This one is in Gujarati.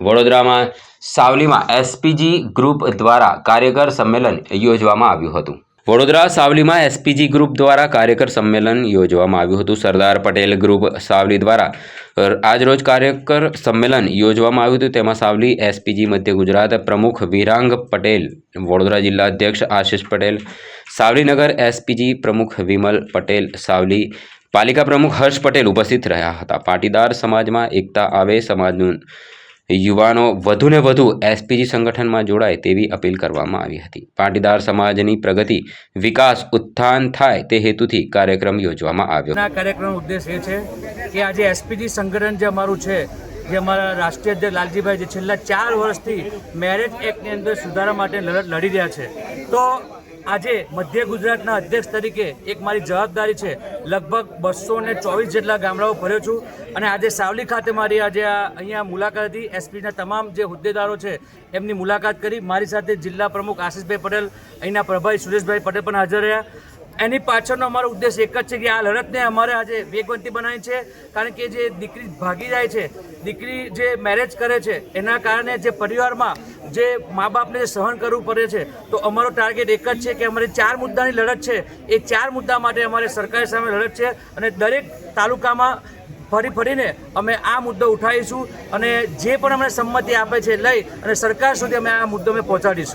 વડોદરામાં સાવલીમાં એસપીજી ગ્રુપ દ્વારા કાર્યકર સંમેલન યોજવામાં આવ્યું હતું. વડોદરા સાવલીમાં એસપીજી ગ્રુપ દ્વારા કાર્યકર સંમેલન યોજવામાં આવ્યું હતું. સરદાર પટેલ ગ્રુપ સાવલી દ્વારા આજરોજ કાર્યકર સંમેલન યોજવામાં આવ્યું હતું. તેમાં સાવલી એસપીજી મધ્ય ગુજરાત પ્રમુખ વિરાંગ પટેલ, વડોદરા જિલ્લા અધ્યક્ષ આશિષ પટેલ, સાવલીનગર એસપીજી પ્રમુખ વિમલ પટેલ, સાવલી પાલિકા પ્રમુખ હર્ષ પટેલ ઉપસ્થિત રહ્યા હતા. પાટીદાર સમાજમાં એકતા આવે, સમાજનું યુવાનો વધુને વધુ એસપીજી સંગઠનમાં જોડાય તેવી અપીલ કરવામાં આવી હતી. પાટીદાર સમાજની પ્રગતિ, વિકાસ ઉત્થાન થાય તે હેતુથી કાર્યક્રમ યોજવામાં આવ્યો. કાર્યક્રમનો ઉદ્દેશ એ છે કે આજે એસપીજી સંગઠન જે અમારું છે, જે અમારા રાષ્ટ્રીય અધ્યક્ષ લાલજીભાઈ જે છેલ્લા ચાર વર્ષથી મેરેજ એક્ટની અંદર સુધારા માટે લડત લડી રહ્યા છે, તો આજે મધ્ય ગુજરાતના અધ્યક્ષ તરીકે એક મારી જવાબદારી છે. લગભગ બસો ને ચોવીસ જેટલા ગામડાઓ ફર્યો છું અને આજે સાવલી ખાતે મારી આજે આ અહીંયા મુલાકાત હતી. એસપીના તમામ જે હોદ્દેદારો છે એમની મુલાકાત કરી. મારી સાથે જિલ્લા પ્રમુખ આશિષભાઈ પટેલ, અહીંના પ્રભારી સુરેશભાઈ પટેલ પણ હાજર રહ્યા. એની પાછળનો અમારો ઉદ્દેશ એક જ છે કે આ લડતને અમારે આજે વેગવંતી બનાવી છે. કારણ કે જે દીકરી ભાગી જાય છે, દીકરી જે મેરેજ કરે છે, એના કારણે જે પરિવારમાં જે મા બાપને સહન કરવું પડે છે, તો અમારો ટાર્ગેટ એક જ છે કે અમારી ચાર મુદ્દાની લડત છે. એ ચાર મુદ્દા માટે અમારે સરકાર સામે લડત છે અને દરેક તાલુકામાં ફરી ફરીને અમે આ મુદ્દો ઉઠાવીશું અને જે પણ અમને સંમતિ આપે છે લઈ અને સરકાર સુધી અમે આ મુદ્દો અમે પહોંચાડીશું.